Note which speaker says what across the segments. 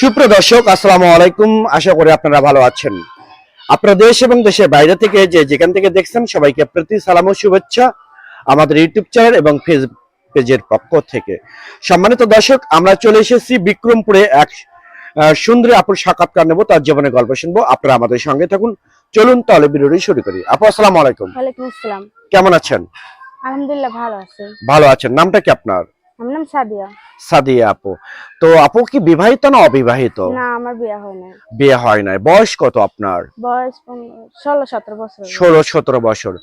Speaker 1: সুপ্রিয় দর্শক আসসালামু আলাইকুম। আশা করি আপনারা ভালো আছেন। আপনারা দেশ এবং দেশের বাইরে থেকে যে যেখান থেকে দেখছেন সবাইকে প্রতি সালাম ও শুভেচ্ছা আমাদের ইউটিউব চ্যানেল এবং ফেসবুক পেজের পক্ষ থেকে। সম্মানিত দর্শক আমরা চলে এসেছি বিক্রমপুরে এক সুন্দরী আপুর সাক্ষাৎকার নেব তার জীবনে গল্প শুনব। আপনারা আমাদের সঙ্গে থাকুন। চলুন তাহলে ভিডিওটি শুরু করি। আপু আসসালামু আলাইকুম।
Speaker 2: ওয়ালাইকুম আসসালাম।
Speaker 1: কেমন আছেন?
Speaker 2: আলহামদুলিল্লাহ ভালো আছি।
Speaker 1: ভালো আছেন। নামটা কি আপনার?
Speaker 2: আমার নাম সাদিয়া।
Speaker 1: সাদিয়া আপু। তো আপু কি বিবাহিত না অবিবাহিত?
Speaker 2: না আমার বিয়ে হয় না
Speaker 1: বিয়ে হয় নাই। বয়স কত আপনার?
Speaker 2: বয়স পনেরো- ষোলো সতেরো বছর। হবে।
Speaker 1: ষোলো সতেরো বছর।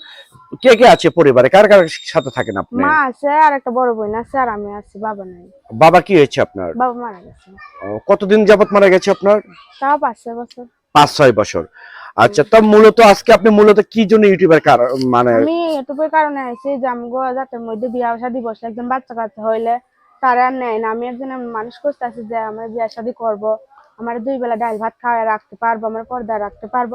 Speaker 1: কে কে আছে পরিবারে? কার কার সাথে থাকেন আপনি?
Speaker 2: মা আছে আর একটা বড় বোন আছে আর আমি আছি বাবা নাই।
Speaker 1: বাবা কি হয়েছে আপনার?
Speaker 2: বাবা মারা গেছে।
Speaker 1: কতদিন যাবত মারা গেছে আপনার?
Speaker 2: তাও পাঁচ ছয় বছর।
Speaker 1: পাঁচ ছয় বছর। আচ্ছা তো মূলত আজকে আপনি মূলত কি জন্য ইউটিউবের মানে
Speaker 2: আমি এটুকুর কারণে আইছি যে আমি যাতের মধ্যে বিয়া শাদি বসে একজন বাচ্চা কাচ্চা হইলে তারা আর নেয় না। আমি একজন মানুষ করতে আছি যে আমার বিয়া শাদি করব আমার দুই বেলা ডাল ভাত খাওয়ায় রাখতে পারব আমার পর্দা রাখতে পারব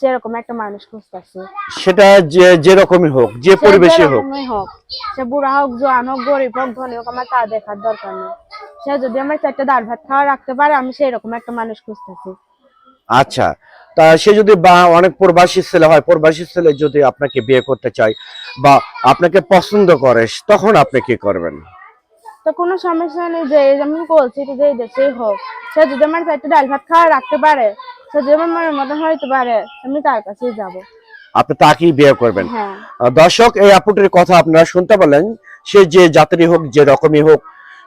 Speaker 2: সেরকম একটা মানুষ খুঁজতেছি।
Speaker 1: সেটা যে যেরকমই হোক যে পরিবেশে হোক।
Speaker 2: হোক সে বুড়া হোক জোয়ান হোক গরিব হোক ধনী হোক আমার তা দেখার দরকার নেই। সে যদি আমার চারটা ডাল ভাত খাওয়া রাখতে পারে আমি সেই রকম একটা মানুষ খুঁজতেছি।
Speaker 1: আচ্ছা তা সে যদি বা অনেক প্রবাসী ছেলে হয় প্রবাসী ছেলে যদি আপনাকে বিয়ে করতে চায় বা আপনাকে পছন্দ করে তখন আপনি কি করবেন?
Speaker 2: তো কোনো সমস্যা নেই যে আমি বলছি যে দেশেই হোক সে যদি আমার চারটা ডাল ভাত খাওয়া রাখতে পারে সে যদি আমার মনের মতন হইতে পারে আমি তার কাছেই যাব।
Speaker 1: আপনি তাকেই বিয়ে করবেন।
Speaker 2: হ্যাঁ।
Speaker 1: দর্শক এই আপুটির কথা আপনারা শুনতে পেলেন। সে যে জাতিরই হোক যে রকমই হোক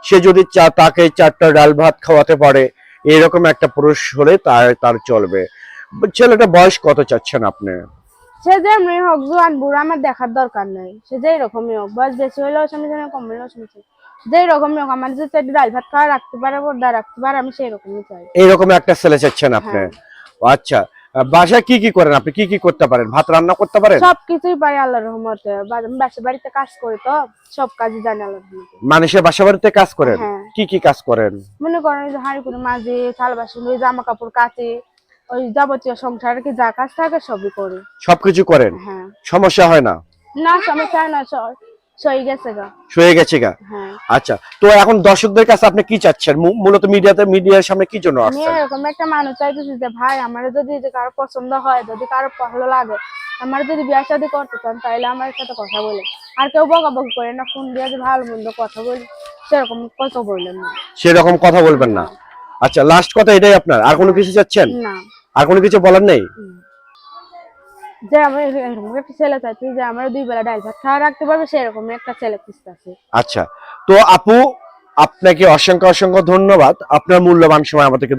Speaker 1: সে যদি চা- তাকে চারটা ডাল ভাত খাওয়াতে পারে এরকম একটা পুরুষ হলে তার তার চলবে। ছেলেটা বয়স কত চাচ্ছেন আপনি?
Speaker 2: সে যেমনি হোক জোয়ান বুড়া আমার দেখার দরকার নেই। সে যেই রকমই হোক বয়স বেশি হলেও সমস্যা নেই কম হলেও সমস্যা যেই রকমই হোক আমার যে চাই ডাল ভাত খাওয়া রাখতে পারে পর্দা রাখতে পারে আমি সেই রকমই চাই।
Speaker 1: এইরকম একটা ছেলে চাচ্ছেন আপনি?
Speaker 2: হ্যাঁ।
Speaker 1: আচ্ছা বাসায় কি কি করেন আপনি? কি কি করতে পারেন? ভাত রান্না করতে পারেন?
Speaker 2: সবকিছুই পারি আল্লাহর রহমতে। বাসা বাড়িতে কাজ করি তো সব কাজই জানি আল্লাহর রহমতে।
Speaker 1: মানুষের বাসা বাড়িতে কাজ করেন?
Speaker 2: হ্যাঁ।
Speaker 1: কি কি কাজ করেন?
Speaker 2: মনে করেন যে হাঁড়ি করে মাঝে থাল বাসন ওই জামা কাপড় কাচি ওই যাবতীয় সংসারে কি যা কাজ থাকে সবই করি।
Speaker 1: সবকিছু করেন?
Speaker 2: হ্যাঁ।
Speaker 1: সমস্যা হয় না?
Speaker 2: না সমস্যা হয় না স- সই গেছে গা? হ্যাঁ।
Speaker 1: আচ্ছা তো এখন দর্শকদের কাছে আপনি কি চাচ্ছেন? মূলত মিডিয়াতে মিডিয়ার সামনে কি জন্য আসছেন?
Speaker 2: এরকম একটা মানুষ চাইতেছি যে ভাই আমার যদি কারও পছন্দ হয় যদি কারও ভালো লাগে আমার যদি বিয়ে শাদী করতে চান তাহলে আমার সাথে কথা বলে। আর কেউ বকাবকি করে না ফোন দিয়ে ভালো মন্দ কথা বলি সেরকম কথা বললেন না।
Speaker 1: সেরকম কথা বলবেন না। আচ্ছা লাস্ট কথা এটাই আপনার। আর কোনো কিছু চাচ্ছেন?
Speaker 2: না।
Speaker 1: আর কোনো কিছু বলার নেই।
Speaker 2: যে আমি একটা ছেলে চাইছি যে আমার দুই বেলা ডাল ভাত খাওয়া রাখতে পারবে, সেরকম একটা ছেলে খুঁজতেছে
Speaker 1: আচ্ছা তো আপু, আপনাকে অসংখ্য অসংখ্য ধন্যবাদ। আপনার মূল্যবান সময় আমাদেরকে